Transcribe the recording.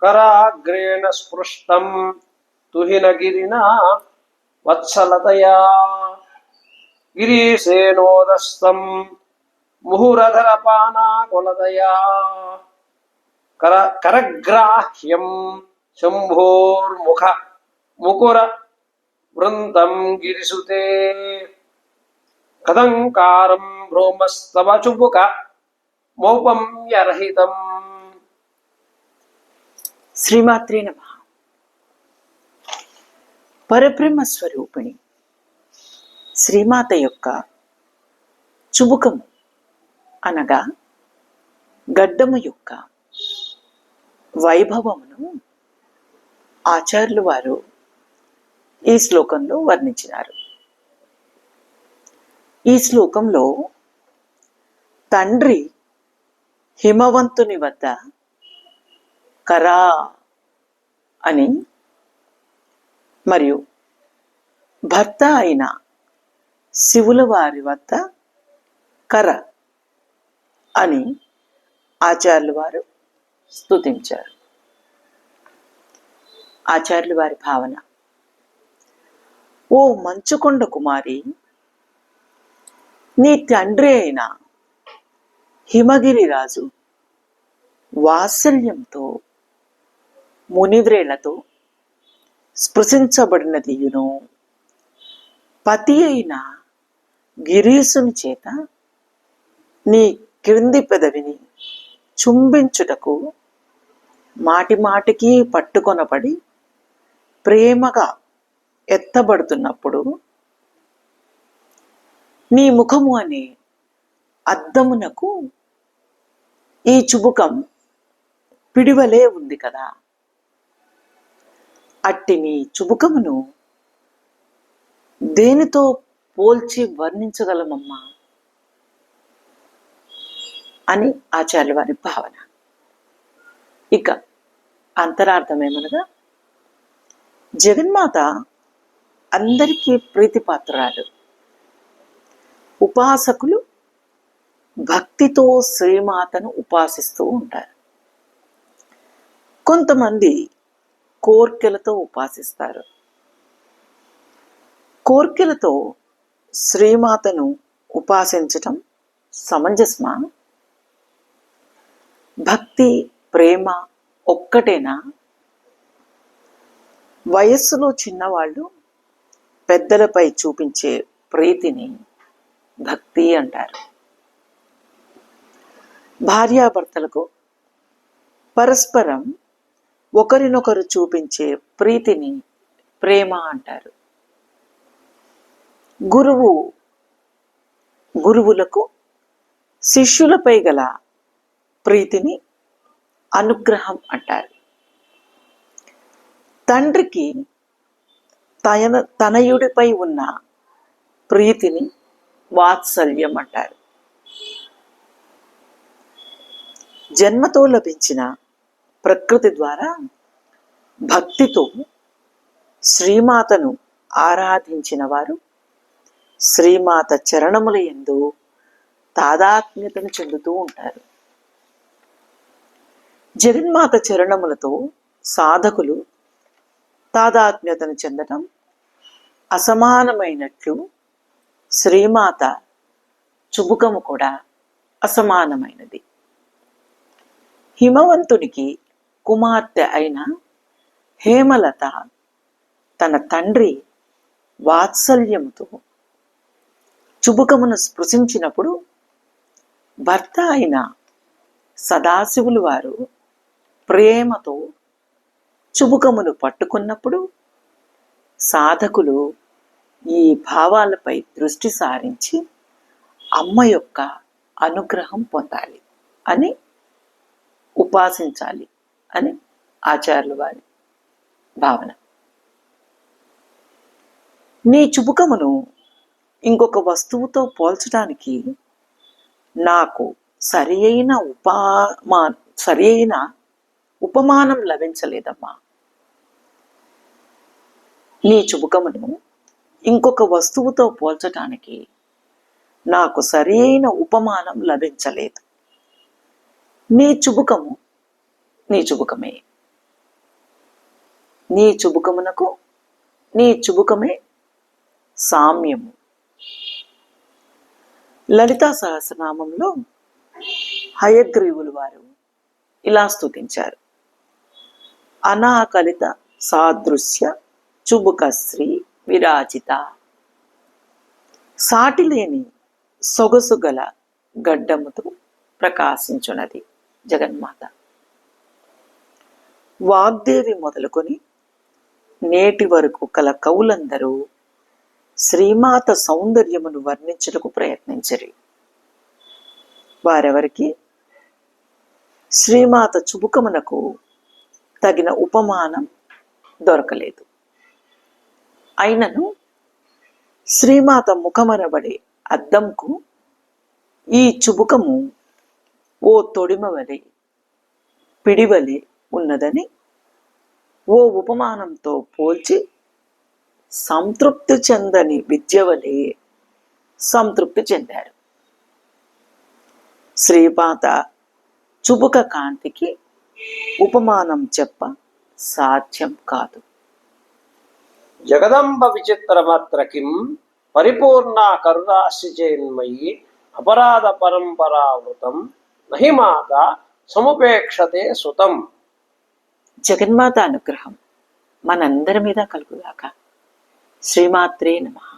कराग्रेण स्पृष्टं तुहिन गिरिना वत्सलतया। गिरीशेनोदस्तं मुहुरधरपानाकुलतया कर, करग्राह्यम। शंभोर्मुख मुकुर वृन्तं गिरिसुते। कदङ्कारं भ्रोमस्तव चुम्बुक, मौपम्यरहितम्। శ్రీమాత్రే నమ. పరబ్రహ్మ స్వరూపిణి శ్రీమాత యొక్క చుబుకము అనగా గడ్డము యొక్క వైభవమును ఆచార్యులు వారు ఈ శ్లోకంలో వర్ణించినారు. ఈ శ్లోకంలో తండ్రి హిమవంతుని వద్ద కరా అని మరియు భర్త అయిన శివుల వారి వద్ద కర అని ఆచార్యుల వారు స్తుతించారు. ఆచార్యులు వారి భావన ఓ మంచుకొండ కుమారి నీ తండ్రి అయిన హిమగిరి రాజు వాత్సల్యంతో మునివ్రేళ్ళతో స్పృశించబడినదియును పతి అయిన గిరీసుని చేత నీ క్రింది పెదవిని చుంబించుటకు మాటి మాటికి పట్టుకొనబడి ప్రేమగా ఎత్తబడుతున్నప్పుడు నీ ముఖము అనే అద్దమునకు ఈ చుబుకం పిడివలే ఉంది కదా. అట్టి నీ చుబుకమును దేనితో పోల్చి వర్ణించగలమమ్మా? అని ఆచార్య వారి భావన. ఇక అంతరార్థమేమనగా జగన్మాత అందరికీ ప్రీతిపాత్రురాలు. ఉపాసకులు భక్తితో శ్రీమాతను ఉపాసిస్తూ ఉంటారు. కొంతమంది కోర్కెలతో ఉపాసిస్తారు. కోర్కెలతో శ్రీమాతను ఉపాసించటం సమంజసమా? భక్తి ప్రేమ ఒక్కటేనా? వయస్సులో చిన్నవాళ్ళు పెద్దలపై చూపించే ప్రీతిని భక్తి అంటారు. భార్యాభర్తలకు పరస్పరం ఒకరినొకరు చూపించే ప్రీతిని ప్రేమ అంటారు. గురువు గురువులకు శిష్యులపై గల ప్రీతిని అనుగ్రహం అంటారు. తండ్రికి తన తనయుడిపై ఉన్న ప్రీతిని వాత్సల్యం అంటారు. జన్మతో లభించిన ప్రకృతి ద్వారా భక్తితో శ్రీమాతను ఆరాధించిన వారు శ్రీమాత చరణముల ఎందు తాదాత్మ్యతను చెందుతూ ఉంటారు. జగన్మాత చరణములతో సాధకులు తాదాత్మ్యతను చెందటం అసమానమైనట్లు శ్రీమాత చుబుకము కూడా అసమానమైనది. హిమవంతునికి కుమార్తె అయిన హేమలత తన తండ్రి వాత్సల్యంతో చుబుకమును స్పృశించినప్పుడు భర్త అయిన సదాశివులు వారు ప్రేమతో చుబుకమును పట్టుకున్నప్పుడు సాధకులు ఈ భావాలపై దృష్టి సారించి అమ్మ యొక్క అనుగ్రహం పొందాలి అని ఉపాసించాలి. అని ఆచార్యులు వారి భావన. నీ చుబుకమును ఇంకొక వస్తువుతో పోల్చడానికి నాకు సరి అయిన ఉపమా సరి అయిన ఉపమానం లభించలేదమ్మా. నీ చుబుకమును ఇంకొక వస్తువుతో పోల్చటానికి నాకు సరి అయిన ఉపమానం లభించలేదు. నీ చుబుకము నీ చుబుకమే. నీ చుబుకమునకు నీ చుబుకమే సామ్యము. లలితా సహస్రనామంలో హయగ్రీవులు వారు ఇలా స్థుతించారు అనాకలిత సాదృశ్య చుబుకశ్రీ విరాజిత. సాటిలేని సొగసు గల గడ్డముతో ప్రకాశించున్నది జగన్మాత. వాగ్దేవి మొదలుకొని నేటి వరకు కల కవులందరూ శ్రీమాత సౌందర్యమును వర్ణించటకు ప్రయత్నించరు. వారెవరికి? శ్రీమాత చుబుకమునకు తగిన ఉపమానం దొరకలేదు. అయినను శ్రీమాత ముఖమనబడే అద్దంకు ఈ చుబుకము ఓ తొడిమవలే పిడివలే ఉన్నదని ఓ ఉపమానంతో పోల్చి సంతృప్తి చెందని విద్యవని సంతృప్తి చెందారు. శ్రీపాత చుబుక కాంతికి ఉపమానం చెప్ప సాధ్యం కాదు. జగదంబ విచిత్ర కిం పరిపూర్ణ కరుణాశిచేన్మయి అపరాధ పరంపరావృతం నహి మాత సముపేక్షతే సుతం. జగన్మాత అనుగ్రహం మనందరి మీద కలుగుగాక. శ్రీమాత్రే నమః.